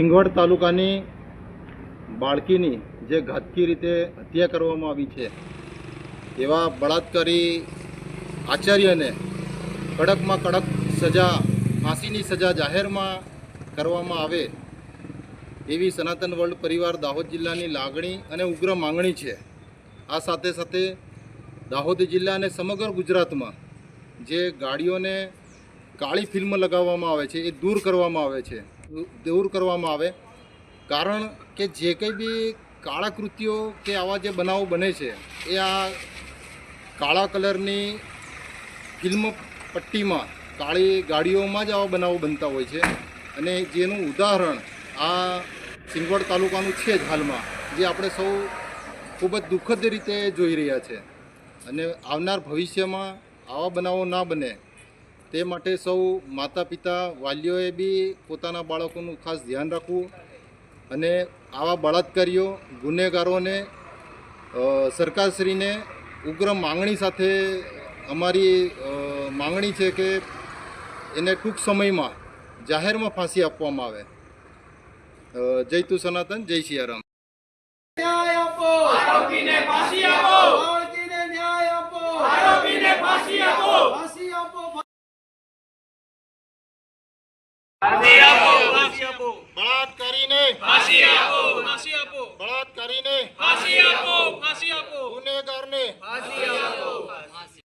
સિંગવડ તાલુકાની બાળકીની જે ઘાતકી રીતે હત્યા કરવામાં આવી છે, એવા બળાત્કારી આચાર્યને કડકમાં કડક સજા, ફાંસીની સજા જાહેરમાં કરવામાં આવે એવી સનાતન વર્લ્ડ પરિવાર દાહોદ જિલ્લાની લાગણી અને ઉગ્ર માંગણી છે. આ સાથે સાથે દાહોદ જિલ્લા અને સમગ્ર ગુજરાતમાં જે ગાડીઓને કાળી ફિલ્મ લગાવવામાં આવે છે, એ દૂર કરવામાં આવે છે, દૂર કરવામાં આવે. કારણ કે જે કંઈ બી કાળા કૃત્યો કે આવા જે બનાવો બને છે, એ આ કાળા કલરની ફિલ્મ પટ્ટીમાં કાળી ગાડીઓમાં જ આવા બનાવો બનતા હોય છે. અને જેનું ઉદાહરણ આ સિંગવડ તાલુકાનું છે જ હાલમાં, જે આપણે સૌ ખૂબ જ દુઃખદ રીતે જોઈ રહ્યા છે. અને આવનાર ભવિષ્યમાં આવા બનાવો ના બને તે માટે સૌ માતા પિતા વાલીઓએ બી પોતાના બાળકોનું ખાસ ધ્યાન રાખવું અને આવા બળાત્કારીઓ, ગુનેગારોને સરકારશ્રીને ઉગ્ર માંગણી સાથે અમારી માંગણી છે કે એને ટૂંક સમયમાં જાહેરમાં ફાંસી આપવામાં આવે. જય તુ સનાતન, જય સિયારામ આપો! આપો બાળકીને ન્યાય આપો આરોપીને ફાંસી આપો ફાંસી આપો ફાંસી આપો ફાંસી આપો બળાત્કારીને ફાંસી આપો ફાંસી આપો બળાત્કારીને ફાંસી આપો ફાંસી આપો. ગુનેગારને ફાંસી આપો.